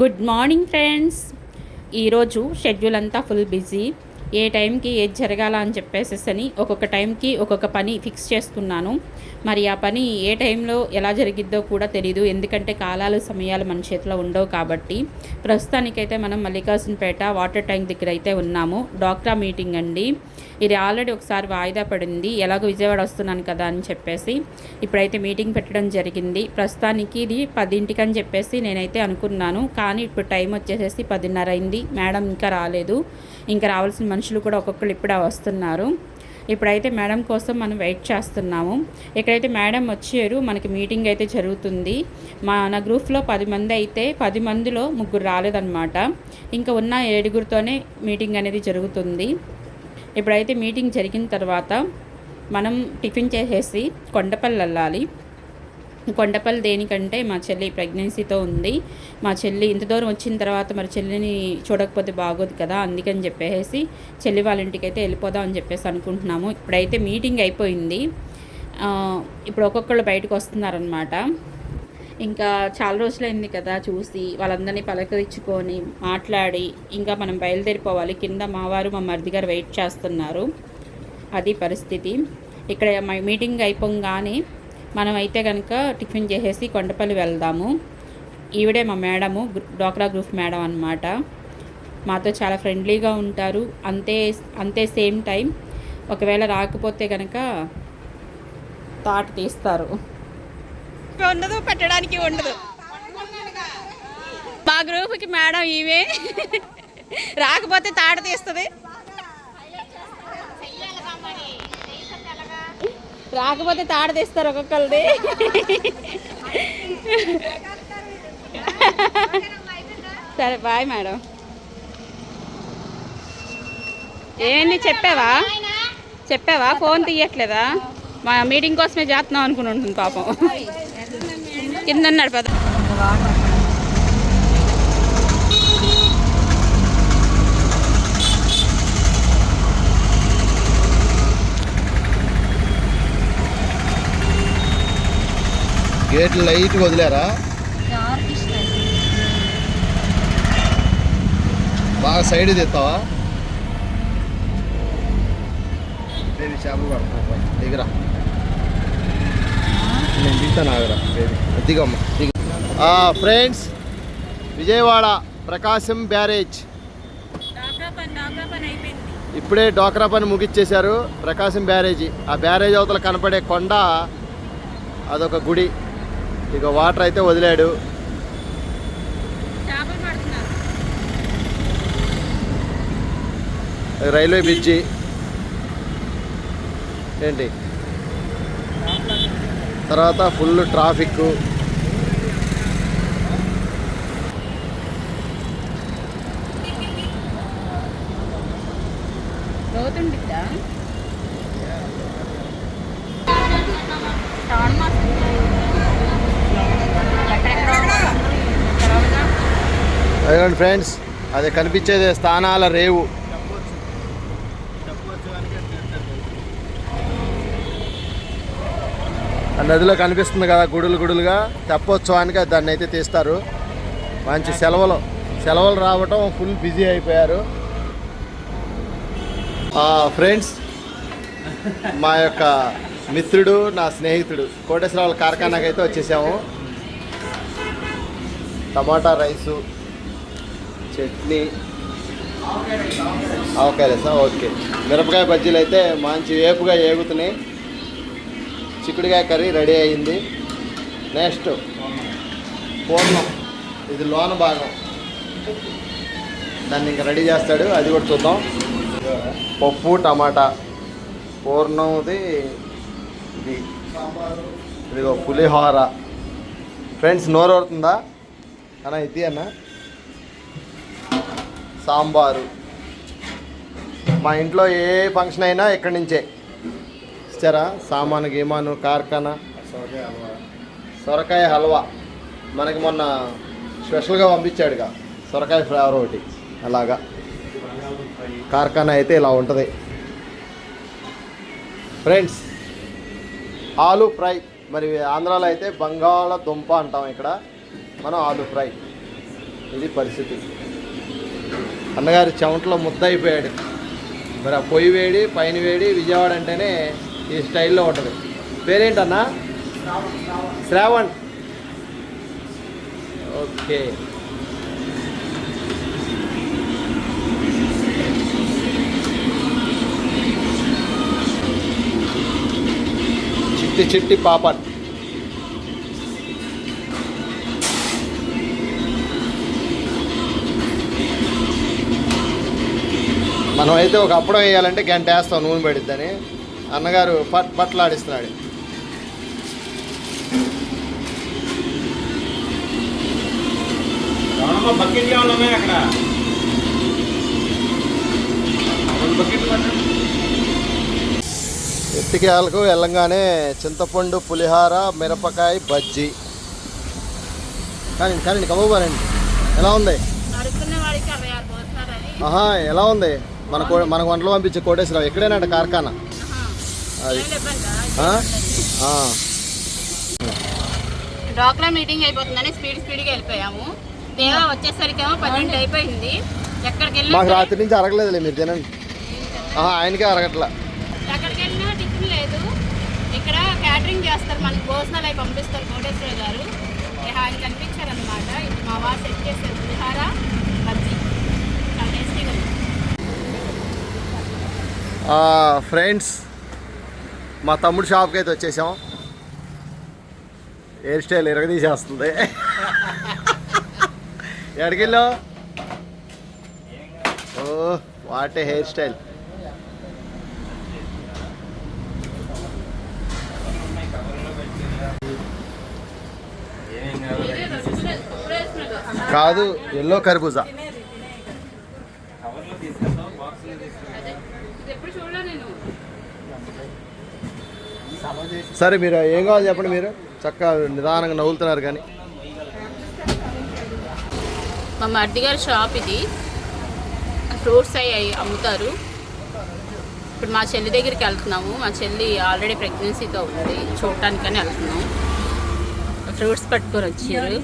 Good morning friends. ఈరోజు schedule అంతా full busy. ఏ టైంకి ఏది జరగాల అని చెప్పేసేసని అని ఒక్కొక్క టైంకి ఒక్కొక్క పని ఫిక్స్ చేసుకున్నాను. మరి ఆ పని ఏ టైంలో ఎలా జరిగిద్దో కూడా తెలీదు. ఎందుకంటే కాలాలు సమయాలు మన చేతిలో ఉండవు కాబట్టి. ప్రస్తుతానికైతే మనం మల్లికార్జునపేట వాటర్ ట్యాంక్ దగ్గర అయితే ఉన్నాము. డాక్రా మీటింగ్ అండి. ఇది ఆల్రెడీ ఒకసారి వాయిదా పడింది. ఎలాగో విజయవాడ వస్తున్నాను కదా అని చెప్పేసి ఇప్పుడైతే మీటింగ్ పెట్టడం జరిగింది. ప్రస్తుతానికి ఇది పదింటికి అని చెప్పేసి నేనైతే అనుకున్నాను. కానీ ఇప్పుడు టైం వచ్చేసేసి పదిన్నర అయింది. మేడం ఇంకా రాలేదు. ఇంకా రావాల్సిన మనుషులు కూడా ఒక్కొక్కరు ఇప్పుడే వస్తున్నారు. ఇప్పుడైతే మేడం కోసం మనం వెయిట్ చేస్తున్నాము. ఇక్కడైతే మేడం వచ్చారు. మనకి మీటింగ్ అయితే జరుగుతుంది. మన గ్రూప్లో పది మంది అయితే పది మందిలో ముగ్గురు రాలేదన్నమాట. ఇంకా ఉన్న ఏడుగురితోనే మీటింగ్ అనేది జరుగుతుంది. ఇప్పుడైతే మీటింగ్ జరిగిన తర్వాత మనం టిఫిన్ చేసేసి కొండపల్లి వెళ్ళాలి. కొండపల్లి దేనికంటే మా చెల్లి ప్రెగ్నెన్సీతో ఉంది. మా చెల్లి ఇంత దూరం వచ్చిన తర్వాత మరి చెల్లిని చూడకపోతే బాగోదు కదా అందుకని చెప్పేసి చెల్లి వాళ్ళ ఇంటికి అయితే వెళ్ళిపోదాం అని చెప్పేసి అనుకుంటున్నాము. ఇప్పుడైతే మీటింగ్ అయిపోయింది. ఇప్పుడు ఒక్కొక్కళ్ళు బయటకు వస్తున్నారనమాట ఇంకా చాలా రోజులైంది కదా చూసి వాళ్ళందరినీ పలకరించుకొని మాట్లాడి ఇంకా మనం బయలుదేరిపోవాలి. కింద మావారు మా మరిది గారు వెయిట్ చేస్తున్నారు. అది పరిస్థితి. ఇక్కడ మీటింగ్ అయిపోగానే మనం అయితే కనుక టిఫిన్ చేసేసి కొండపల్లి వెళ్దాము. ఈవిడే మా మేడము డోక్రా డ్వాక్రా గ్రూప్ మేడం అన్నమాట. మాతో చాలా ఫ్రెండ్లీగా ఉంటారు. అంతే అంతే సేమ్ టైం. ఒకవేళ రాకపోతే కనుక తాట తీస్తారు. ఉండదు పెట్టడానికి ఉండదు. మా గ్రూప్కి మేడం ఇవే. రాకపోతే తాట తీస్తుంది. రాకపోతే తాడ తీస్తారు ఒక్కొక్కరిది సరే బాయ్ మేడం. ఏంటి చెప్పావా? చెప్పావా? ఫోన్ తీయట్లేదా? మా మీటింగ్ కోసమే చేస్తున్నాం అనుకుని ఉంటుంది పాపం. కింద నడిపద గేట్ లైట్ వదిలేరా? బాగా సైడ్ తెస్తావా? చేపలు పడుతున్నా దిగరా. నేను ఆగరా దిగమ్మ. దిగ. Friends Vijayawada Prakasam barrage. ఇప్పుడే డోక్రా పని ముగిచ్చేశారు ప్రకాశం బ్యారేజీ. ఆ బ్యారేజ్ అవతల కనపడే కొండ అదొక గుడి. ఇక వాటర్ అయితే వదిలాడు. Railway bridge. ఏంటి? తర్వాత ఫుల్ ట్రాఫిక్. ఫ్రెండ్స్ అది కనిపించేది స్థానాల రేవు. నదిలో కనిపిస్తుంది కదా గుడులు గుడులుగా తెప్పోత్సవానికి దాన్ని అయితే తీస్తారు. మంచి సెలవులు. సెలవులు రావటం ఫుల్ బిజీ అయిపోయారు. ఫ్రెండ్స్ మా యొక్క మిత్రుడు నా స్నేహితుడు కోటేశ్వరరావుల కార్ఖానాకి అయితే వచ్చేసాము. టమాటా రైసు చట్నీ ఆవకాయ రసా? ఓకే. మిరపకాయ బజ్జీలు అయితే మంచి వేపుగా ఏగుతున్నాయి. చిక్కుడుకాయ కర్రీ రెడీ అయింది నెక్స్ట్ పూర్ణం. ఇది లోన భాగం. దాన్ని ఇంకా రెడీ చేస్తాడు. అది కూడా చూద్దాం. పప్పు టమాటా. పూర్ణంది ఇది. ఇదిగో పులిహోర. ఫ్రెండ్స్ నోరు అవుతుందా అన్న ఇది అన్న? సాంబారు. మా ఇంట్లో ఏ ఫంక్షన్ అయినా ఇక్కడి నుంచే. ఇచ్చారా సామాను గీమాను కార్ఖానా సొరకాయ హల్వా. మనకి మొన్న స్పెషల్గా పంపించాడుగా. సొరకాయ ఫ్లేవర్ ఒకటి. అలాగా. కార్ఖానా అయితే ఇలా ఉంటుంది. ఫ్రెండ్స్ ఆలు ఫ్రై. మరి ఆంధ్రాలో అయితే బంగాళదుంప అంటాం ఇక్కడ. మనం ఆలు ఫ్రై. ఇది పరిస్థితి. అన్నగారు చెమటలో ముద్ద అయిపోయాడు. మరి ఆ పొయ్యి వేడి పైన వేడి విజయవాడ అంటేనే ఈ స్టైల్లో ఉంటుంది. పేరేంటన్నా? శ్రావణ్. ఓకే. చిట్టి చిట్టి పాపడ్ మనం అయితే ఒక అప్పడం వేయాలంటే గంట వేస్తాం నూనె పెడిద్దని. అన్నగారు పట్ పట్లాడిస్తున్నాడు. అక్కడ? ఎత్తికేలకు వెళ్ళంగానే చింతపండు పులిహార మిరపకాయ బజ్జీ. కానీ కానీ కమ్మబారండి ఎలా ఉంది? ఆహా ఎలా ఉంది? మన కో మనకు వంటలు పంపించే కోటేశ్వరరావు ఎక్కడైనా కార్ఖానా. అది. మీటింగ్ అయిపోతుందని స్పీడ్ స్పీడ్గా వెళ్ళిపోయాము. దేవా వచ్చేసరికేమో పన్నెండు అయిపోయింది. ఎక్కడికి వెళ్ళినా మాకు సరే- రాత్రి నుంచి అరగలేదులే మీరు తినండి ఆయనకే అరగట్లా. ఎక్కడికి వెళ్ళినా టిఫిన్ లేదు. ఇక్కడ క్యాటరింగ్ చేస్తారు మనకి భోజనాలు అవి పంపిస్తారు కోటేశ్వర గారు. ఆయన కనిపించారు అనమాట ఇది మా వారు సెట్ చేశారు పులిహార బజ్జీ. ఫ్రెండ్స్ మా తమ్ముడు షాప్కి అయితే వచ్చేసాం. హెయిర్ స్టైల్ ఇరగదీసేస్తుంది. ఎక్కడికెళ్ళావు? Oh what a hair style. ఏం కాదు ఎల్లో కర్బూజా. సరే మీరు ఏం కావాలి చెప్పండి మీరు? చక్కగా నిదానంగా నవ్వులుతున్నారు కానీ. మా మడ్డి గారి షాప్ ఇది. ఫ్రూట్స్ అవి అమ్ముతారు. ఇప్పుడు మా చెల్లి దగ్గరికి వెళ్తున్నాము. మా చెల్లి ఆల్రెడీ ప్రెగ్నెన్సీతో ఉంది. చూడటానికని వెళ్తున్నాము. ఫ్రూట్స్ పట్టుకొని వచ్చారు.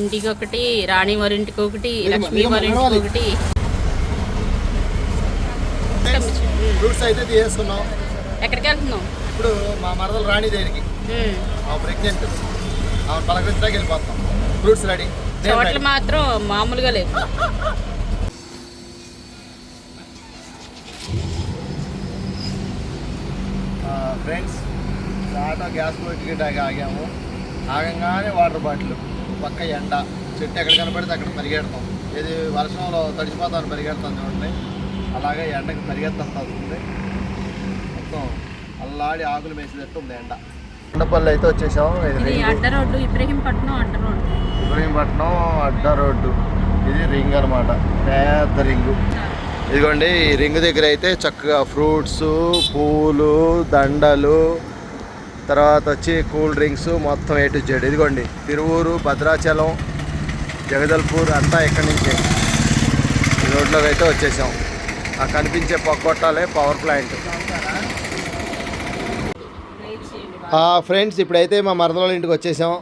ఇంటికి ఒకటి రాణి వారింటికి ఒకటి లక్ష్మీ వారింటికి ఒకటి. ఫ్రూట్స్ అయితే తీసేసుకున్నాం. ఎక్కడికి వెళ్తున్నాం ఇప్పుడు మా మరదలు రాణి దగ్గరికి ఉమ్. ఆమె ప్రెగ్నెంట్ ఆమె పలకరించడానికి వెళ్ళిపోతాం ఫ్రూట్స్ రెడీ చోట్ల మాత్రం మామూలుగా లేవు ఫ్రెండ్స్ ఆటో గ్యాస్ టికెట్ ఆగి ఆగాము. ఆగంగానే వాటర్ బాటిల్ పక్క ఎండ. చెట్టు ఎక్కడ కనపడితే అక్కడ పరిగెడతాం. ఇది వర్షంలో తడిచిపోతామని పరిగెడతాం చూడండి. అలాగే ఎండకి పరిగెత్తంత అవుతుంది మొత్తం అల్లాడి ఆకులు వేసేటట్టు ఉంది ఎండ. ఎండపల్లి అయితే వచ్చేసాం ఇది. అడ్డ రోడ్డు ఇబ్రహీంపట్నం అడ్డ రోడ్డు. ఇబ్రహీంపట్నం అడ్డ రోడ్డు. ఇది రింగ్ అనమాట పెద్ద రింగు. ఇదిగోండి ఈ రింగ్ దగ్గర అయితే చక్కగా ఫ్రూట్స్ పూలు దండలు తర్వాత వచ్చి కూల్ డ్రింక్స్ మొత్తం ఏ టు జెడ్ ఇదిగోండి తిరువూరు భద్రాచలం జగదల్పూర్ అంతా ఇక్కడి నుంచే. ఈ రోడ్లోకి అయితే వచ్చేసాం. ఆ కనిపించే పొగొట్టాలే పవర్ ప్లాంట్ ఫ్రెండ్స్ ఇప్పుడైతే మా మరదల ఇంటికి వచ్చేసాం.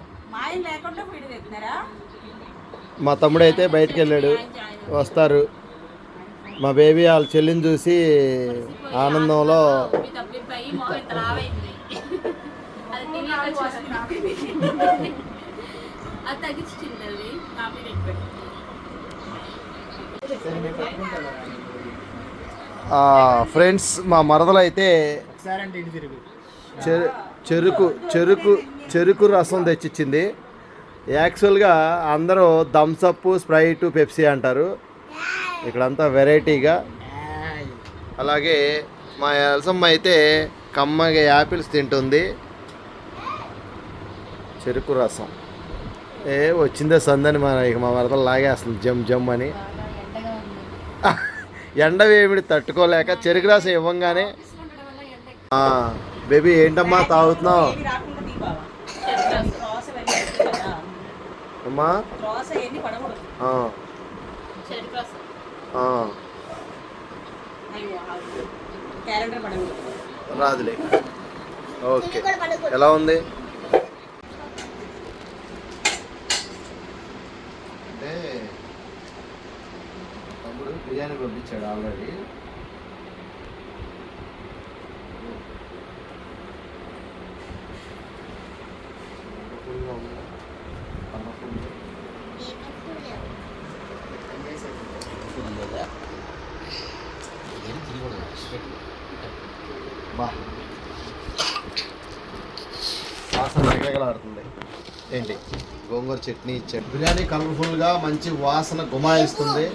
మా తమ్ముడు అయితే బయటికి వెళ్ళాడు. వస్తారు. మా బేబీ వాళ్ళ చెల్లిని చూసి ఆనందంలో అది తగ్గించింది కాఫీ పెట్టి ఫ్రెండ్స్ మా మరదలు అయితే చెరు చెరుకు చెరుకు చెరుకు రసం తెచ్చిచ్చింది. యాక్చువల్గా అందరూ థమ్సప్ స్ప్రైట్ పెప్సీ అంటారు. ఇక్కడంతా వెరైటీగా అలాగే మా ఎలసమ్మ అయితే కమ్మగా యాపిల్స్ తింటుంది. చెరుకు రసం. ఏ వచ్చిందే సందని మన ఇక మా మరదలు లాగేస్తుంది జమ్ జమ్ అని. ఎండవేమిడి తట్టుకోలేక చెరుకు రసం ఇవ్వంగానే. బేబీ ఏంటమ్మా తాగుతున్నావు? అమ్మా? రాదులే. ఓకే. ఎలా ఉంది? అంటే బిర్యానీ పంపించాడు ఆల్రెడీ. వాసన ఏంటి? గోంగూర చట్నీ ఇచ్చాడు. బిర్యానీ కలర్ఫుల్గా మంచి వాసన గుమాయిస్తుంది.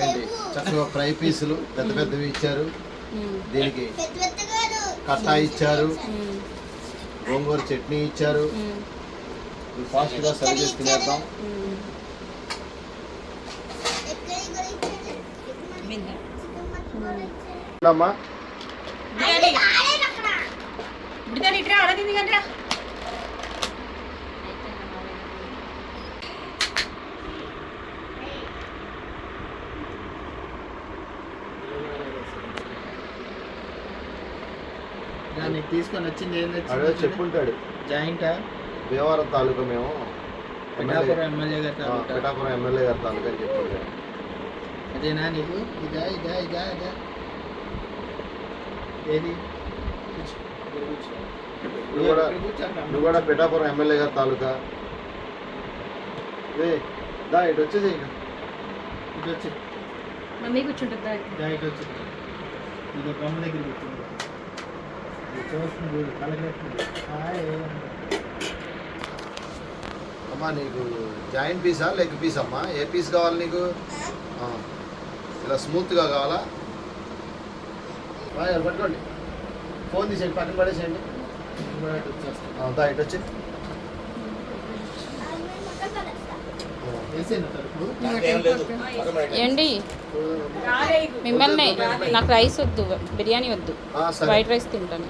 ఏంటి? చక్కగా ఫ్రై పీసులు పెద్ద పెద్దవి ఇచ్చారు. దీనికి కట్టా ఇచ్చారు. గోంగూర చట్నీ ఇచ్చారు. ఫాస్ట్గా సర్వ్ చేసి తినేద్దాం. అమ్మా దానికి తీసుకొని వచ్చింది ఏం అదే చెప్పుంటాడు. జాయింట్? భీమవరం తాలూకా మేము పిఠాపురం ఎమ్మెల్యే గారి తాలూకా. పిఠాపురం ఎమ్మెల్యే గారి తాలూకా అని చెప్పుంటాడు. అదేనా నీకు? ఇదా ఇదా ఇదా ఇదా. ఏది. నువ్వు కూడా. నువ్వు పిఠాపురం ఎమ్మెల్యే గారి తాలూకా? ఏ దా ఇటు వచ్చేసి ఇక. ఇటు వచ్చి మమ్మీ కూర్చుంటుందా ఇదా ఇటు. వచ్చి ఇది బొమ్మ దగ్గర కూర్చుంది ఇది చూస్తుంది చూడు కలగెట్టింది హాయ్ అమ్మా నీకు జాయింట్ పీసా లెగ్ పీస్ అమ్మా ఏ పీస్ కావాలి నీకు? ఇలా స్మూత్గా కావాలా? పట్టుకోండి. ఫోన్ తీసేయండి పక్కన పడేసేయండి. ఇటు వచ్చి. ఏంటి? మిమ్మల్ని నాకు రైస్ వద్దు బిర్యానీ వద్దు. ఆ, సరే. వైట్ రైస్ తింటాను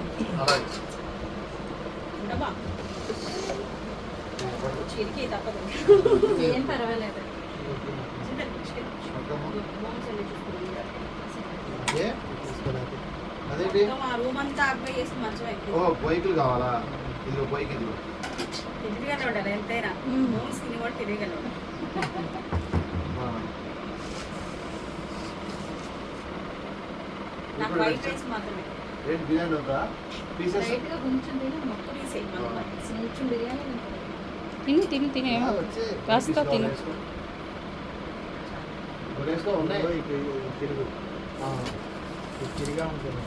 అదేంటి? రూమ్ అంతా ఓ బైకులు కావాలా? ఇదిగో బైక్ ఇదిగో ఉండాలి ఎంతైనా. మూవీస్ తిని కూడా తిరిగిగానే ఉండాలి. నాకు వైట్ రైస్ మాత్రమే. ఏంటి బిర్యానీ ఉందా పీసెస్ తీసేయి మనం తిని తిని కాస్త తిను. ఉన్నాయి. తిరుగు. తిరిగా ఉంటుంది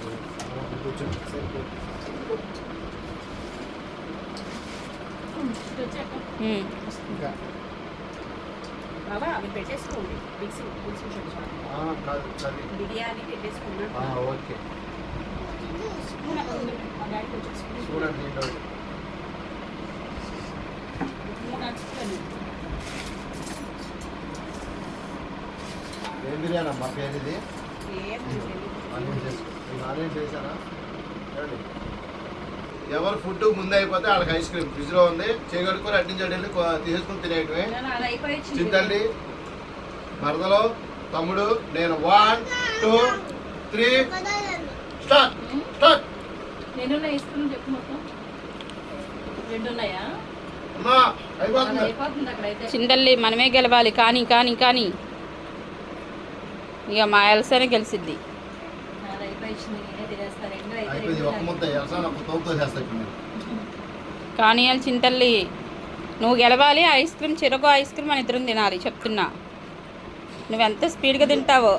కూర్చో. సరిపోతుంది ఇంకా బాబా అవి పెట్టేసుకోండి. మిక్సీ మిక్సీ బిర్యానీ పెట్టేసుకున్నా ఓకే. చూడండి. ఏం బిర్యానీ అమ్మా? పేరు ఇది. ఆనియన్ చేశానా చూడండి ఎవరు ఫుడ్ ముందే అయిపోతే వాళ్ళకి ఐస్ క్రీమ్. ఫ్రిడ్జ్లో ఉంది. చేయగడుకొని కొ- తీసేసుకుని తినేయటమే. చింతండి మరదలో తమ్ముడు నేను one two three start start. చింతల్లి మనమే గెలవాలి. కానీ కానీ కానీ. ఇక మా ఎల్సనే గెలిసిద్ది అది అయిపోయి వచ్చింది నేనే తినేస్తాను అయిపోయింది ఒక్క ముద్ద ఒక తోపుతో. కానీ చింతల్లి నువ్వు గెలవాలి ఐస్ క్రీమ్ చిరకు ఐస్ క్రీమ్ అని ఇద్దరం తినాలి చెప్తున్నా. నువ్వెంత స్పీడ్గా తింటావో.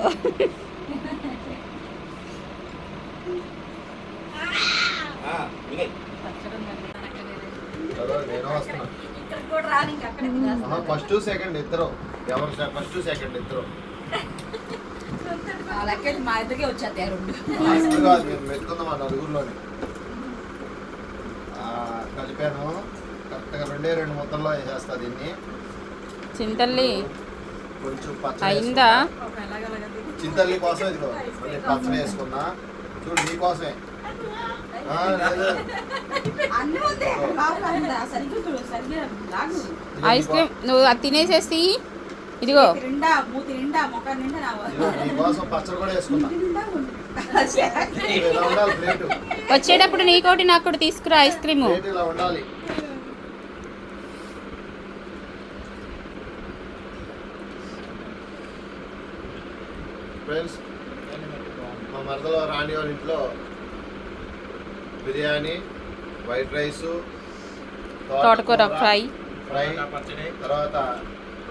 ఫస్ట్ సెకండ్ ఇద్దరు. ఎవరు ఫస్ట్ సెకండ్ ఇద్దరు. మా ఇద్దరికే వచ్చేస్తాయి ఆ రెండు. ఆ, ఇప్పుడు కాదు మేము మెత్తుకుందాం ఆ నలుగురిలోని. ఆ, కలిపాను. కరెక్ట్గా రెండే రెండు ముద్దల్లో వేసేస్తా దీన్ని. చింతల్లి. కొంచెం అయిందా? వేసుకున్నా. చింతల్లి కోసం ఇదిగో మళ్ళీ పచ్చడి వేసుకున్నా. చూడు నీ కోసమే. ఆ, లేదు. అన్నీ ఉంది. లోపల ఉందా? సరిగ్గా చూడు, సరిగ్గా లాగు. ఇదిగో ఐస్ క్రీమ్ నువ్వు అది తినేసేసి ఇదిగో. వచ్చేటప్పుడు నీకోటి నాకు కూడా తీసుకురా ఐస్ క్రీము. ప్లేట్ ఇలా ఉండాలి. ఫ్రెండ్స్ మా మరదలో రాణి వాళ్ళ ఇంట్లో బిర్యానీ వైట్ రైసు తోటకూర ఫ్రై. ఫ్రై పచ్చడి తర్వాత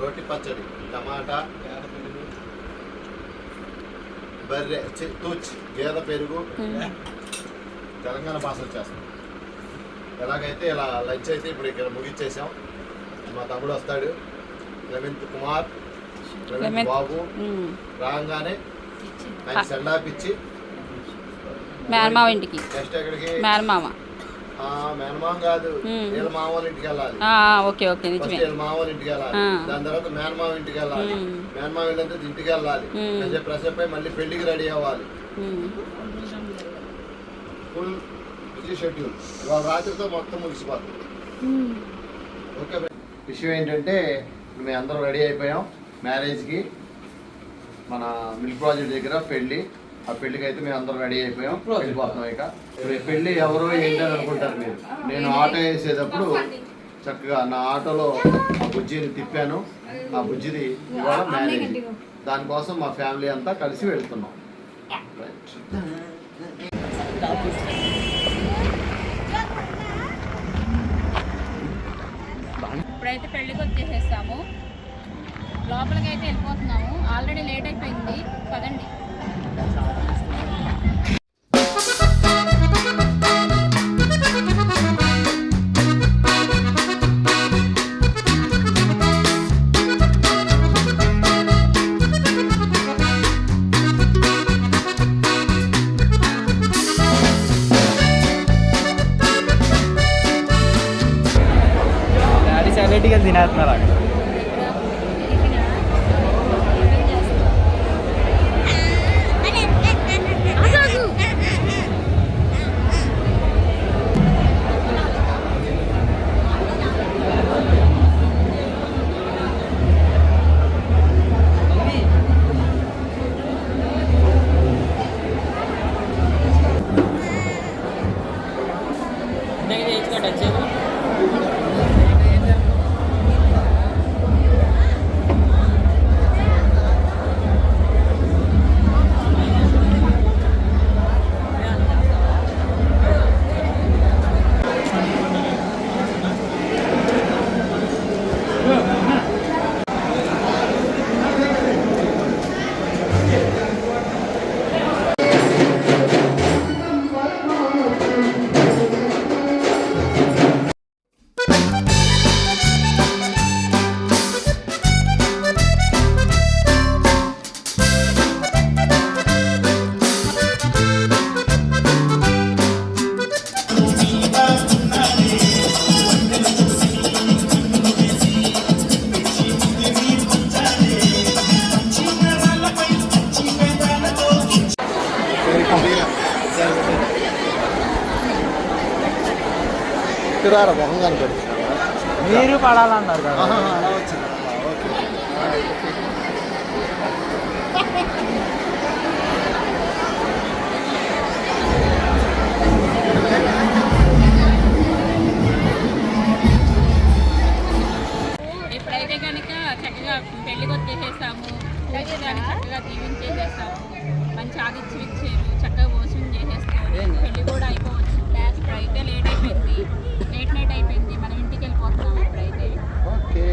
రోటి పచ్చడి. టమాటా బర్రె తూచ్ గేదె పెరుగు. తెలంగాణ భాష వచ్చేస్తాం ఎలాగైతే ఇలా లంచ్ అయితే ఇప్పుడు ఇక్కడ ముగిచ్చేసాం. మా తమ్ముడు వస్తాడు. రవీంత్ కుమార్ రవీంత్. బాబు. రాగానే ఆయన సెండాప్ ఇచ్చి మేనమావ ఇంటికి. నెక్స్ట్ ఎక్కడికి? మేనమామ ఆ, మేనమామ కాదు. వీళ్ళ మామ వాళ్ళ ఇంటికి వెళ్ళాలి. ఓకే ఓకే నిజమే. వీళ్ళ ఇంటికి వెళ్ళాలి. దాని తర్వాత మేనమామ ఇంటికి వెళ్ళాలి. మ్మ్. మేనమామ వెళ్ళంటే ఇంటికి వెళ్ళాలి. ఫ్రెష్ అయి మళ్ళీ పెళ్ళికి రెడీ అవ్వాలి. ఫుల్ బిజీ షెడ్యూల్ ఇవాళ రాత్రితో మొత్తం ముగిసిపోతుంది. ఓకే. విషయం ఏంటంటే మేము అందరం రెడీ అయిపోయాం. మ్యారేజ్కి మన మిల్క్ ప్రాజెక్ట్ దగ్గర పెళ్ళి ఆ పెళ్ళికి అయితే మేము అందరం రెడీ అయిపోయాం. వెళ్ళిపోతున్నాం ఇక. పెళ్ళి ఎవరో ఏంటని అనుకుంటారు మీరు? నేను ఆటో వేసేటప్పుడు చక్కగా నా ఆటోలో ఆ బుజ్జిని తిప్పాను. ఆ బుజ్జిది ఇవాళ మ్యారేజ్ దానికోసం మా ఫ్యామిలీ అంతా కలిసి వెళ్తున్నాం. రైట్ ఇప్పుడైతే పెళ్ళికి వచ్చేసేస్తాము. లోపలికి అయితే వెళ్ళిపోతున్నాము. ఆల్రెడీ లేట్ అయిపోయింది. పదండి. Thank you. తిరారా మొహం కనపడి. మీరు పడాలన్నారు కదా. అలా కనుక చక్కగా పెళ్ళికి వచ్చేసేసాము పూజగాని చక్కగా దీవించేసేసాము మంచి ఆదిత్యం ఇచ్చారు చక్కగా భోజనం చేసేస్తాము పెళ్ళి కూడా అయిపోవచ్చు. ఇప్పుడైతే లేట్ అయిపోయింది. లేట్ నైట్ అయిపోయింది. మనం ఇంటికి వెళ్ళిపోతున్నాం ఇప్పుడైతే ఓకే.